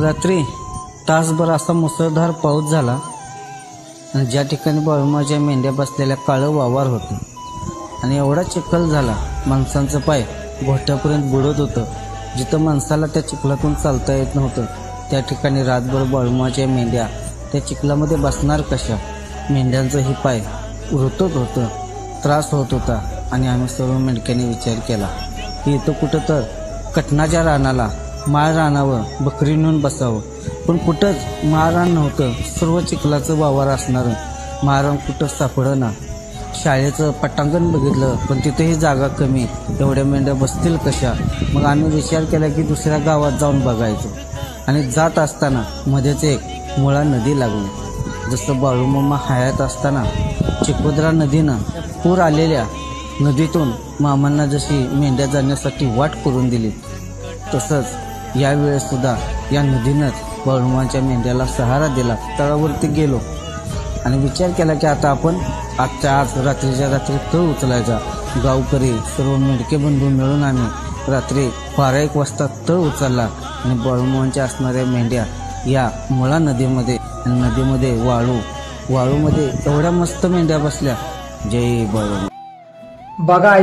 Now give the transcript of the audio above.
रात्री तासभर असा मुसळधार पाऊस झाला आणि ज्या ठिकाणी बाळूमाच्या मेंढ्या बसलेल्या काळं वावर होतं आणि एवढा चिखल झाला माणसांचं पाय घोट्यापर्यंत बुडत होतं. जिथं माणसाला त्या चिखलातून चालता येत नव्हतं त्या ठिकाणी रातभर बाळूमाच्या मेंढ्या त्या चिखलामध्ये बसणार कशा? मेंढ्यांचं हे पाय रुतत होतं त्रास होत होता आणि आम्ही सर्व मेंढक्याने विचार केला की इथं कुठं तर कटनाच्या रानाला माळ बकरी नेऊन बसावं. पण कुठंच माळरान नव्हतं. सर्व चिखलाचं वावर असणारं. माळरान कुठं सापडं ना शाळेचं पटांगण बघितलं पण तिथेही जागा कमी. एवढ्या मेंढ्या बसतील कशा? मग आम्ही विचार केला की दुसऱ्या गावात जाऊन बघायचो. आणि जात असताना मध्येच एक मुळा नदी लागली. जसं बाळूमामा हयात असताना चिकोद्रा नदीनं पूर आलेल्या नदीतून मामांना जशी मेंढ्या जाण्यासाठी वाट करून दिली तसंच यावेळेस सुद्धा या नदीनंच बाळूमाच्या मेंढ्याला सहारा दिला तळावरती गेलो. आणि विचार केला की आता आपण आजच्या आज रात्रीच्या रात्री तळ उचलायचा. गावकरी सर्व मेंढके बंधू मिळून आम्ही रात्री बारा एक वाजता तळ उचलला आणि बाळूमांच्या असणाऱ्या मेंढ्या या मुळा नदीमध्ये आणि नदीमध्ये वाळू वाळूमध्ये एवढ्या मस्त मेंढ्या बसल्या. जय बाळू. बघा